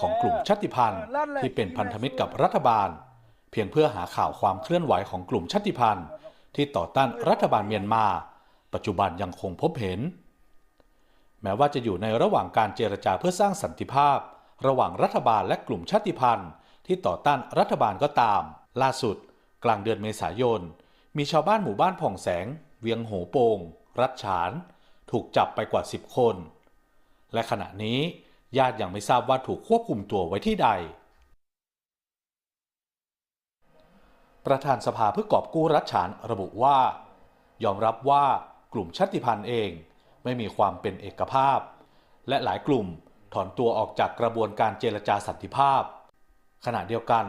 ของกลุ่มชาติพันธุ์ ที่เป็นพันธมิตรกับรัฐบาล เพียงเพื่อหาข่าวความเคลื่อนไหวของกลุ่มชาติพันธุ์ ที่ต่อต้านรัฐบาลเมียนมา ปัจจุบันยังคงพบเห็น แม้ว่าจะอยู่ในระหว่างการเจรจาเพื่อสร้างสันติภาพ ระหว่างรัฐบาลและกลุ่มชาติพันธุ์ ที่ต่อต้านรัฐบาลก็ตาม ล่าสุด กลางเดือนเมษายน มีชาวบ้านหมู่บ้านผ่องแสง เวียงโหโปง รัชฉาน ถูกจับไปกว่า 10 คน และขณะนี้ ญาติยังไม่ทราบว่าถูกควบคุมตัวไว้ที่ใด ประธานสภาเพื่อกอบกู้รัชฉานระบุว่า ยอมรับว่ากลุ่มชาติพันธุ์เองไม่มีความเป็นเอกภาพ และหลายกลุ่มถอนตัวออกจากกระบวนการเจรจาสันติภาพ ขณะเดียวกัน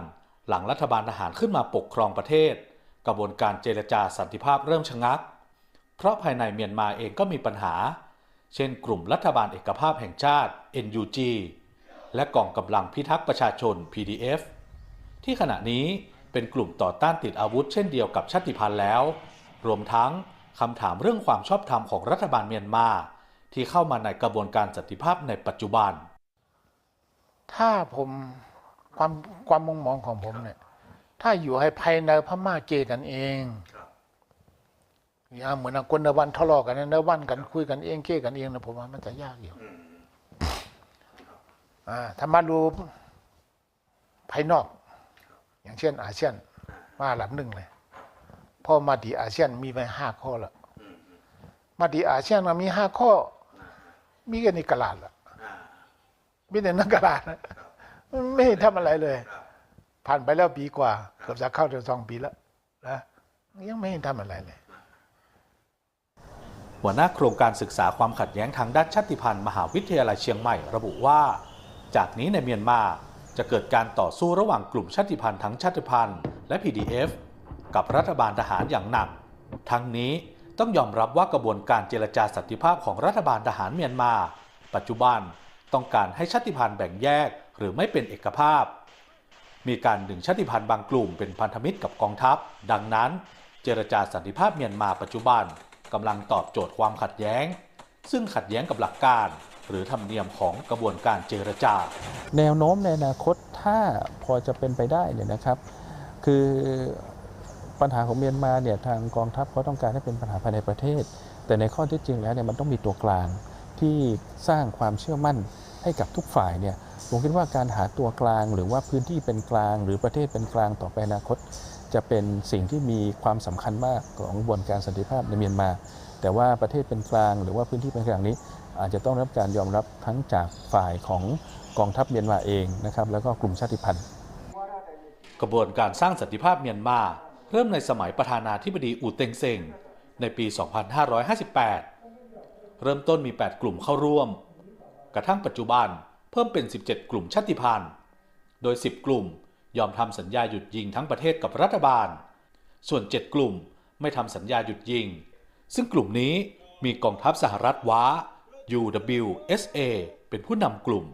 หลังรัฐบาลทหารขึ้นมาปกครองประเทศ กระบวนการเจรจาสันติภาพเริ่มชะงัก เพราะภายในเมียนมาเองก็มีปัญหา เช่นกลุ่มรัฐบาลเอกภาพแห่งชาติ NUG และกองกำลังพิทักษ์ประชาชน PDF ที่ขณะนี้เป็นกลุ่มต่อต้านติดอาวุธเช่นเดียวกับชาติพันธุ์แล้ว รวมทั้งคำถามเรื่องความชอบธรรมของรัฐบาลเมียนมา ที่เข้ามาในกระบวนการสันติภาพในปัจจุบัน ถ้าผมความความมองมองของผมเนี่ย ถ้าอยู่ให้ภายในพม่าเกกันเอง อย่างเหมือนคนในวันทะเลาะกันในวันกันคุยกันเองเกกันเองนะผมว่ามันจะยากอยู่อ่าถ้ามาดูภายนอก อย่างเช่น อาเซียน มาหลับหนึ่งเลยพอมาดีอาเซียนมีไปห้าข้อละมาดีอาเซียนมามีห้าข้อ มีกันในกระลาดละมีแต่นักกระดาษนะไม่เห็นทำอะไรเลย ผ่านไปแล้วปีกว่า เกือบจะเข้าจะสองปีแล้วนะยังไม่เห็นทำอะไรเลย หัวหน้าโครงการศึกษาความขัดแย้งทางด้านชาติพันธุ์มหาวิทยาลัยเชียงใหม่ระบุว่า จากนี้ในเมียนมาจะเกิดการต่อสู้ระหว่างกลุ่มชาติพันธุ์ทั้งชาติพันธุ์และ PDF กับรัฐบาลทหารอย่างหนัก ทั้งนี้ต้องยอมรับว่ากระบวนการเจรจาสันติภาพของรัฐบาลทหารเมียนมา ปัจจุบันต้องการให้ชาติพันธุ์แบ่งแยกหรือไม่เป็นเอกภาพ มีการดึงชาติพันธุ์บางกลุ่มเป็นพันธมิตรกับกองทัพ ดังนั้น เจรจาสันติภาพเมียนมาปัจจุบัน กำลังตอบโจทย์ความขัดแย้ง ซึ่งขัดแย้งกับหลักการ หรือธรรมเนียมของกระบวนการเจรจา แนวโน้มในอนาคตถ้าพอจะเป็นไปได้เนี่ยนะครับ คือปัญหาของเมียนมาเนี่ยทางกองทัพเขาต้องการให้เป็นปัญหาภายในประเทศ แต่ในข้อที่จริงแล้วเนี่ยมันต้องมีตัวกลางที่สร้างความเชื่อมั่นให้กับทุกฝ่ายเนี่ยผมคิดว่าการหาตัวกลางหรือว่าพื้นที่เป็นกลาง หรือประเทศเป็นกลางต่อไปอนาคต จะเป็นสิ่งที่มีความสำคัญมากของกระบวนการสันติภาพในเมียนมา แต่ว่าประเทศเป็นกลางหรือว่าพื้นที่เป็นกลางนี้ อาจจะต้องรับการยอมรับทั้งจากฝ่ายของกองทัพเมียนมาเองนะครับแล้วก็กลุ่มชาติพันธุ์ กระบวนการสร้างสันติภาพเมียนมา เริ่มในสมัยประธานาธิบดีอูเต็งเซ็งในปี 2558 เริ่มต้นมี 8 กลุ่มเข้าร่วม กระทั่งปัจจุบันเพิ่มเป็น 17 กลุ่มชาติพันธุ์ โดย 10 กลุ่ม ยอมทำสัญญาหยุดยิงทั้งประเทศกับรัฐบาล ส่วน 7 กลุ่มไม่ทำสัญญาหยุดยิง ซึ่งกลุ่มนี้มีกองทัพสหรัฐว้า UWSA เป็นผู้นำกลุ่ม